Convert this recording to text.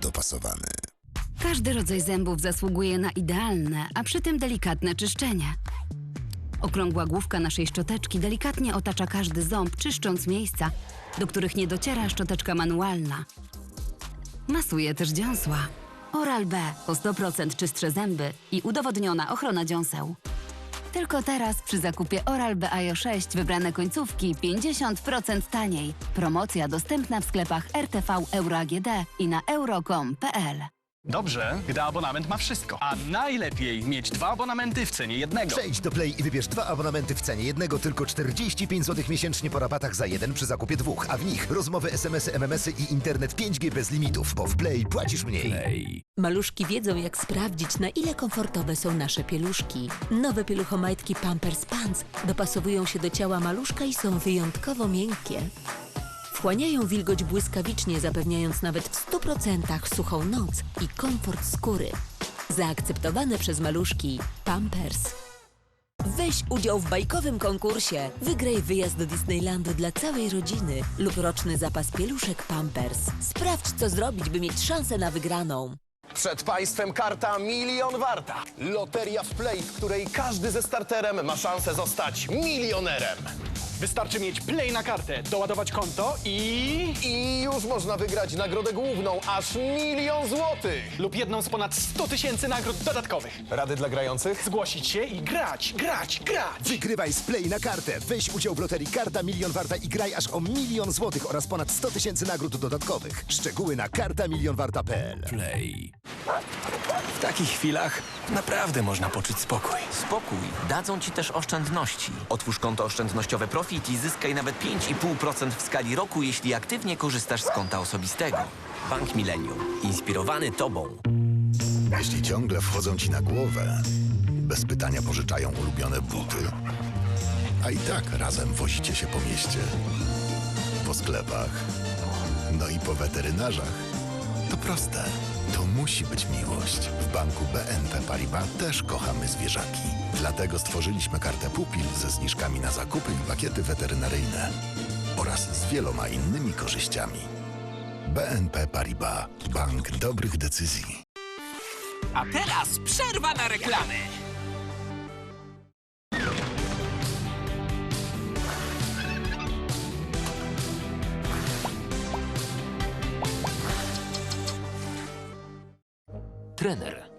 dopasowany. Każdy rodzaj zębów zasługuje na idealne, a przy tym delikatne czyszczenie. Okrągła główka naszej szczoteczki delikatnie otacza każdy ząb, czyszcząc miejsca, do których nie dociera szczoteczka manualna. Masuje też dziąsła. Oral-B o 100% czystsze zęby i udowodniona ochrona dziąseł. Tylko teraz przy zakupie Oral-B IO 6 wybrane końcówki 50% taniej. Promocja dostępna w sklepach RTV Euro AGD i na euro.com.pl. Dobrze, gdy abonament ma wszystko. A najlepiej mieć dwa abonamenty w cenie jednego. Przejdź do Play i wybierz dwa abonamenty w cenie jednego, tylko 45 zł miesięcznie po rabatach za jeden przy zakupie dwóch, a w nich rozmowy, SMS-y, MMS-y i internet 5G bez limitów, bo w Play płacisz mniej. Maluszki wiedzą, jak sprawdzić, na ile komfortowe są nasze pieluszki. Nowe pieluchomajtki Pampers Pants dopasowują się do ciała maluszka i są wyjątkowo miękkie. Wchłaniają wilgoć błyskawicznie, zapewniając nawet w 100% suchą noc i komfort skóry. Zaakceptowane przez maluszki Pampers. Weź udział w bajkowym konkursie. Wygraj wyjazd do Disneylandu dla całej rodziny lub roczny zapas pieluszek Pampers. Sprawdź, co zrobić, by mieć szansę na wygraną. Przed Państwem karta milion warta. Loteria w Play, w której każdy ze starterem ma szansę zostać milionerem. Wystarczy mieć play na kartę, doładować konto i... I już można wygrać nagrodę główną, aż milion złotych. lub jedną z ponad 100 tysięcy nagród dodatkowych. Rady dla grających? Zgłosić się i grać, grać, grać! Wygrywaj z Play na kartę. Weź udział w loterii Karta Milion Warta i graj aż o milion złotych oraz ponad 100 tysięcy nagród dodatkowych. Szczegóły na kartamilionwarta.pl Play. W takich chwilach naprawdę można poczuć spokój. Spokój, dadzą Ci też oszczędności. Otwórz konto oszczędnościowe Profit i zyskaj nawet 5,5% w skali roku, jeśli aktywnie korzystasz z konta osobistego. Bank Millennium. Inspirowany Tobą. Jeśli ciągle wchodzą ci na głowę, bez pytania pożyczają ulubione buty, a i tak razem wozicie się po mieście, po sklepach, no i po weterynarzach, to proste. To musi być miłość. W banku BNP Paribas też kochamy zwierzaki. Dlatego stworzyliśmy kartę Pupil ze zniżkami na zakupy i pakiety weterynaryjne oraz z wieloma innymi korzyściami. BNP Paribas. Bank dobrych decyzji. A teraz przerwa na reklamy. trener.